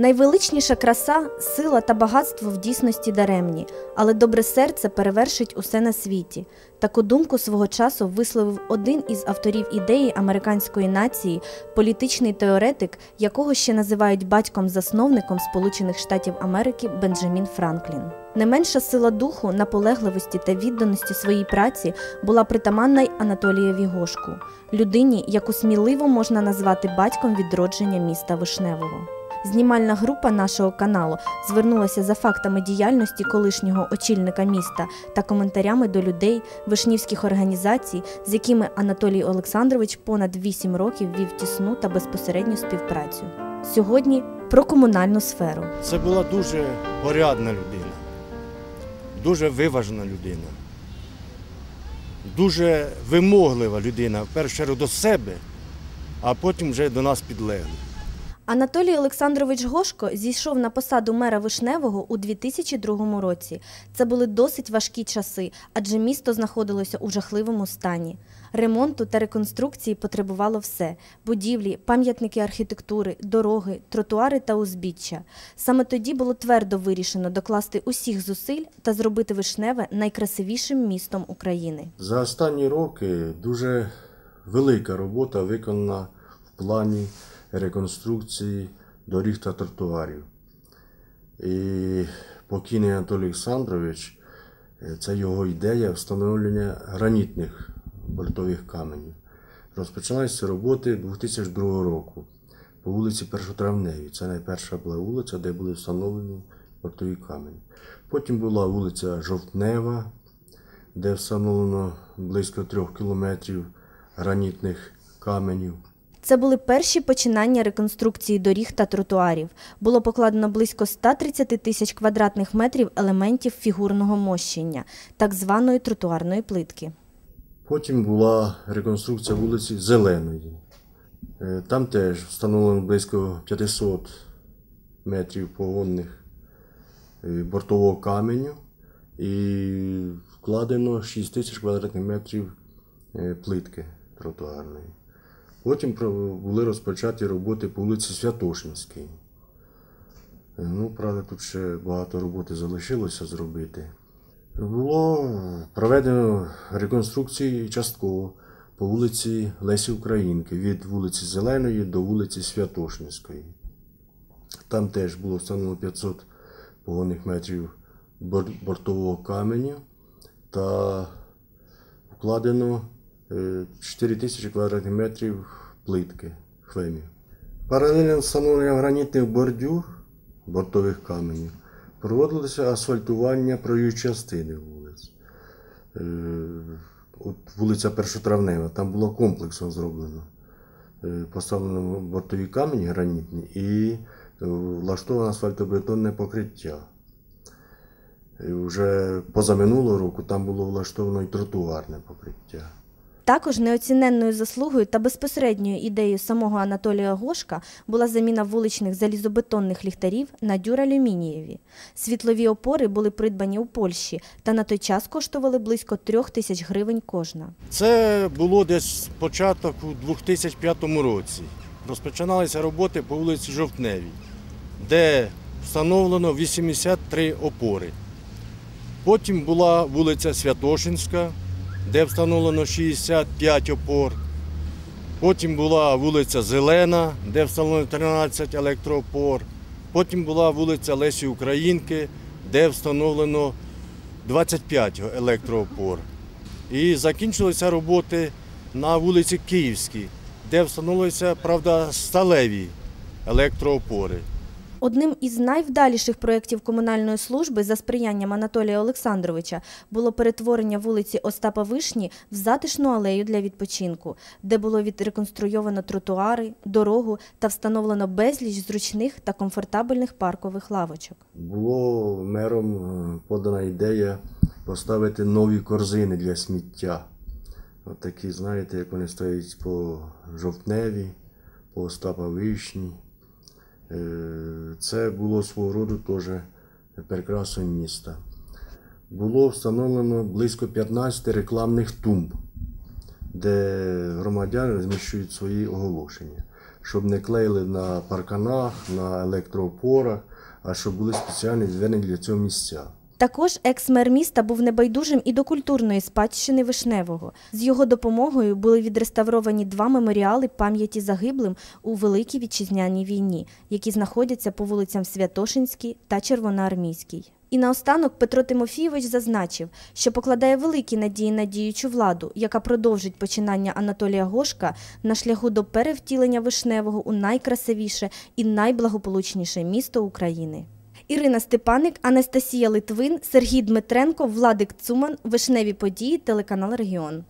Найвеличніша краса, сила та багатство в дійсності даремні, але добре серце перевершить усе на світі. Таку думку свого часу висловив один із авторів ідеї американської нації, політичний теоретик, якого ще називають батьком-засновником Сполучених Штатів Америки Бенджамін Франклін. Не менша сила духу, наполегливості та відданості своїй праці була притаманна й Анатолієві Гошку, людині, яку сміливо можна назвати батьком відродження міста Вишневого. Знімальна група нашого каналу звернулася за фактами діяльності колишнього очільника міста та коментарями до людей, вишнівських організацій, з якими Анатолій Олександрович понад 8 років вів тісну та безпосередню співпрацю. Сьогодні про комунальну сферу. Це була дуже порядна людина, дуже виважена людина, дуже вимоглива людина, в першу чергу до себе, а потім вже до нас підлеглих. Анатолій Олександрович Гошко зійшов на посаду мера Вишневого у 2002 році. Це були досить важкі часи, адже місто знаходилося у жахливому стані. Ремонту та реконструкції потребувало все: будівлі, пам'ятники архітектури, дороги, тротуари та узбіччя. Саме тоді було твердо вирішено докласти усіх зусиль та зробити Вишневе найкрасивішим містом України. За останні роки дуже велика робота виконана в плані реконструкції доріг та тротуарів. І покійний Анатолій Олександрович, е, це його ідея встановлення гранітних бортових каменів. Розпочалися роботи 2002 року по вулиці Першотравневій. Це найперша була вулиця, де були встановлені бортові камені. Потім була вулиця Жовтнева, де встановлено близько трьох кілометрів гранітних каменів. Це були перші починання реконструкції доріг та тротуарів. Було покладено близько 130 тисяч квадратних метрів елементів фігурного мощення, так званої тротуарної плитки. Потім була реконструкція вулиці Зеленої. Е, Там теж встановлено близько 500 метрів погонних е, бортового каменю і вкладено 6 тисяч квадратних метрів е, плитки тротуарної. Потім були розпочаті роботи по вулиці Святошинській. Ну, правда, тут ще багато роботи залишилося зробити. Було проведено реконструкції частково по вулиці Лесі Українки від вулиці Зеленої до вулиці Святошинської. Там теж було встановлено 500 погонних метрів бортового каменю та вкладено 4 тисячі квадратних метрів плитки хлемів. Паралельно встановлення гранітних бордюр бортових каменів проводилося асфальтування проїжджої частини вулиць. Е, От вулиця Першотравнева, там було комплексно зроблено. Е, Поставлено бортові камені гранітні і е, влаштоване асфальтобетонне покриття. І вже позаминулого року там було влаштовано і тротуарне покриття. Також неоціненною заслугою та безпосередньою ідеєю самого Анатолія Гошка була заміна вуличних залізобетонних ліхтарів на дюралюмінієві. Світлові опори були придбані у Польщі та на той час коштували близько трьох тисяч гривень кожна. Це було десь початок у 2005 році. Розпочиналися роботи по вулиці Жовтневій, де встановлено 83 опори. Потім була вулиця Святошинська, де встановлено 65 опор. Потім була вулиця Зелена, де встановлено 13 електроопор. Потім була вулиця Лесі Українки, де встановлено 25 електроопор. І закінчилися роботи на вулиці Київській, де встановилися, правда, сталеві електроопори. Одним із найвдаліших проєктів комунальної служби за сприянням Анатолія Олександровича було перетворення вулиці Остапа Вишні в затишну алею для відпочинку, де було відреконструйовано тротуари, дорогу та встановлено безліч зручних та комфортабельних паркових лавочок. Було мером е, подана ідея поставити нові корзини для сміття. От такі, знаєте, як вони стоять по жовтневі, по Остапа Вишні. Е, Це було свого роду теж прикрасою міста. Було встановлено близько 15 рекламних тумб, де громадяни розміщують свої оголошення. щоб не клеїли на парканах, на електроопорах, а щоб були спеціальні звернення для цього місця. Також екс-мер міста був небайдужим і до культурної спадщини Вишневого. З його допомогою були відреставровані два меморіали пам'яті загиблим у Великій Вітчизняній війні, які знаходяться по вулицям Святошинській та Червоноармійській. І наостанок Петро Тимофійович зазначив, що покладає великі надії на діючу владу, яка продовжить починання Анатолія Гошка на шляху до перевтілення Вишневого у найкрасивіше і найблагополучніше місто України. Ірина Степаник, Анастасія Литвин, Сергій Дмитренко, Владик Цуман, Вишневі події, телеканал Регіон.